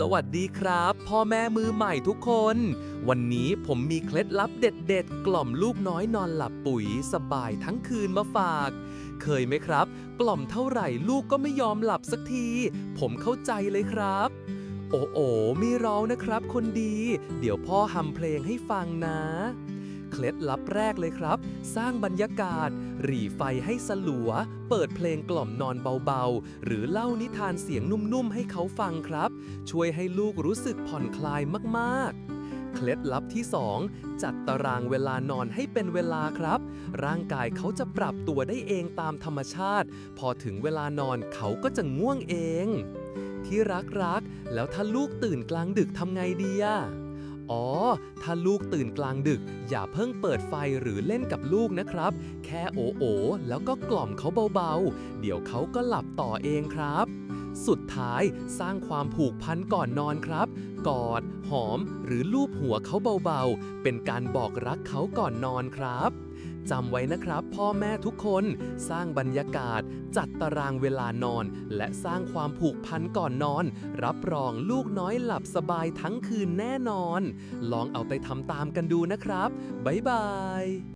สวัสดีครับ พ่อแม่มือใหม่ทุกคน วันนี้ผมมีเคล็ดลับเด็ดๆ กล่อมลูกน้อยนอนหลับปุ๋ยสบายทั้งคืนมาฝาก เคยไหมครับ กล่อมเท่าไหร่ลูกก็ไม่ยอมหลับสักที ผมเข้าใจเลยครับ โอ้โอไม่ร้องนะครับคนดี เดี๋ยวพ่อฮัมเพลงให้ฟังนะ เคล็ดลับแรกเลยครับ สร้างบรรยากาศ หรี่ไฟให้สลัว เปิดเพลงกล่อมนอนเบาๆ หรือเล่านิทานเสียงนุ่มๆ ให้เขาฟังครับ ช่วยให้ลูกรู้สึกผ่อนคลายมากๆเคล็ดลับที่ 2 จัดตารางเวลานอนให้เป็นเวลาครับ ร่างกายเขาจะปรับตัวได้เองตามธรรมชาติ พอถึงเวลานอนเขาก็จะง่วงเอง ที่รักรักๆแล้วถ้าลูกตื่นกลางดึกทำไงดีอะ อ๋อ ถ้าลูกตื่นกลางดึก อย่าเพิ่งเปิดไฟหรือเล่นกับลูกนะครับ แค่โอโอแล้วก็กล่อมเขาเบาๆ เดี๋ยวเขาก็หลับต่อเองครับ สุดท้ายสร้างความผูกพันก่อนนอนครับ กอด หอม หรือลูบหัวเขาเบาๆ เป็นการบอกรักเขาก่อนนอนครับจำไว้นะครับ พ่อแม่ทุกคนสร้างบรรยากาศ จัดตารางเวลานอน และสร้างความผูกพันก่อนนอน รับรองลูกน้อยหลับสบายทั้งคืนแน่นอน ลองเอาไปทำตามกันดูนะครับ บ๊ายบาย